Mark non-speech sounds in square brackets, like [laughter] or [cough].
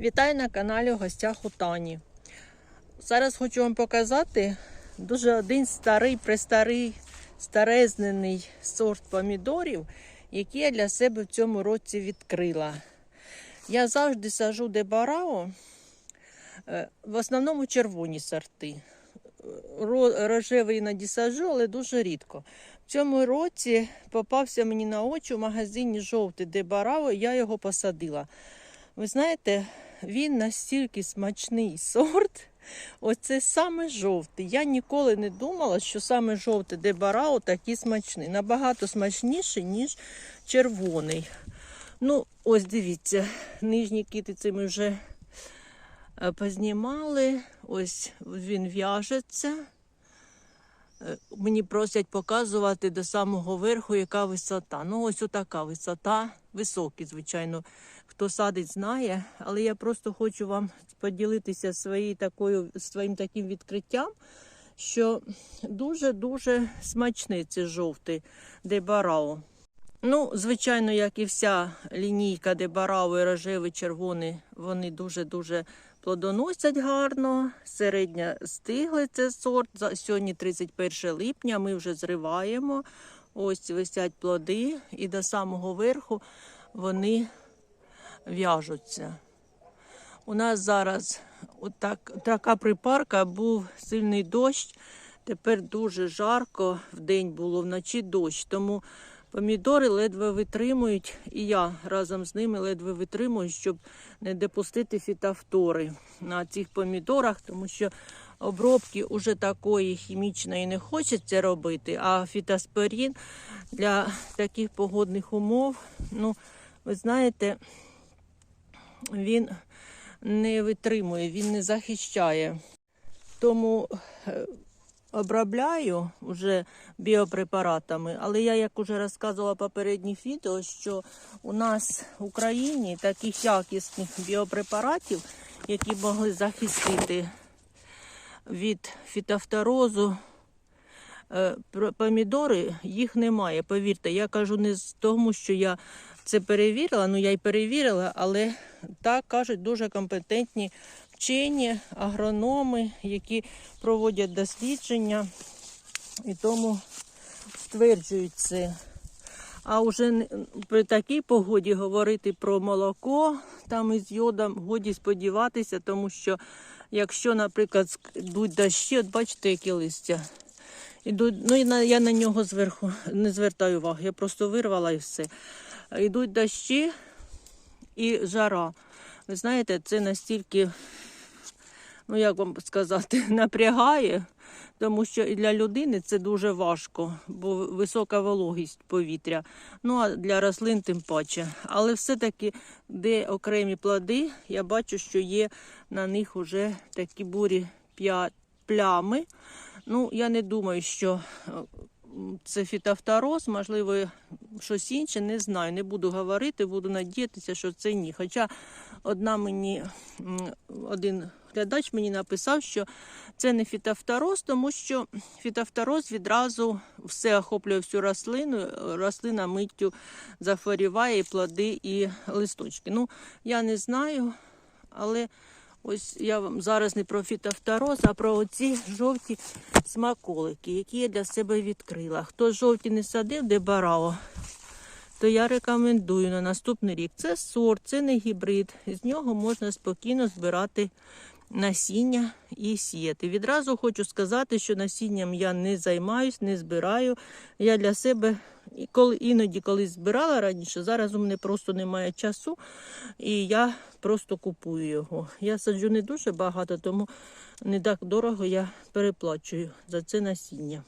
Вітаю на каналі в гостях у Тані. Зараз хочу вам показати дуже один старий, престарий, старезнений сорт помідорів, який я для себе в цьому році відкрила. Я завжди сажу дебарао, е, в основному червоні сорти. Рожевий іноді сажу, але дуже рідко. В цьому році попався мені на очі в магазині жовтий дебарао, я його посадила. Ви знаєте, він настільки смачний сорт. Оце саме жовтий. Я ніколи не думала, що саме жовтий дебарао такий смачний. Набагато смачніший, ніж червоний. Ну, ось дивіться, нижні китиці ми вже е, познімали. Ось він в'яжеться. Е, Мені просять показувати до самого верху, яка висота. Ну, ось отака висота, високий, звичайно. Хто садить, знає, але я просто хочу вам поділитися своєю такою, своїм таким відкриттям, що дуже-дуже смачний цей жовтий дебарао. Ну, звичайно, як і вся лінійка дебарао і рожевий, червоний, вони дуже-дуже плодоносять гарно. Середня стигли це сорт. Сьогодні 31 липня, ми вже зриваємо. Ось висять плоди, і до самого верху вони в'яжуться. У нас зараз отак, така припарка, був сильний дощ. Тепер дуже жарко, вдень було вночі дощ. Тому помідори ледве витримують, і я разом з ними ледве витримую, щоб не допустити фітофтори на цих помідорах, тому що обробки уже такої хімічної не хочеться робити, а фітоспорін для таких погодних умов, ну, ви знаєте, він не витримує, він не захищає. Тому е, обробляю вже біопрепаратами, але я, як уже розказувала попередніх відео, що у нас в Україні таких якісних біопрепаратів, які могли захистити від фітофторозу, е, помідори, їх немає. Повірте, я кажу не з тому, що я це перевірила, ну я й перевірила, але так кажуть дуже компетентні вчені, агрономи, які проводять дослідження і тому стверджують це. А вже при такій погоді говорити про молоко там із йодом годі сподіватися, тому що якщо, наприклад, йдуть дощі, от бачите, які листя. Ідуть, ну і я на нього зверху не звертаю уваги, я просто вирвала і все. Йдуть дощі і жара. Ви знаєте, це настільки, ну як вам сказати, [laughs] напрягає, тому що і для людини це дуже важко, бо висока вологість повітря. Ну а для рослин тим паче. Але все-таки, де окремі плоди, я бачу, що є на них вже такі бурі плями. Ну, я не думаю, що е, це фітофтороз, можливо, щось інше, не знаю. Не буду говорити, буду надіятися, що це ні. Хоча одна мені, один глядач мені написав, що це не фітофтороз, тому що фітофтороз відразу все охоплює всю рослину, рослина миттю захворіває і плоди, і листочки. Ну, я не знаю, але ось я вам зараз не про фітофтороз, а про оці жовті смаколики, які я для себе відкрила. Хто жовті не садив, де барао, то я рекомендую на наступний рік. Це сорт, це не гібрид. З нього можна спокійно збирати насіння і сіяти. Відразу хочу сказати, що насінням я не займаюсь, не збираю. Я для себе коли іноді колись збирала раніше, зараз у мене просто немає часу, і я просто купую його. Я саджу не дуже багато, тому не так дорого я переплачую за це насіння.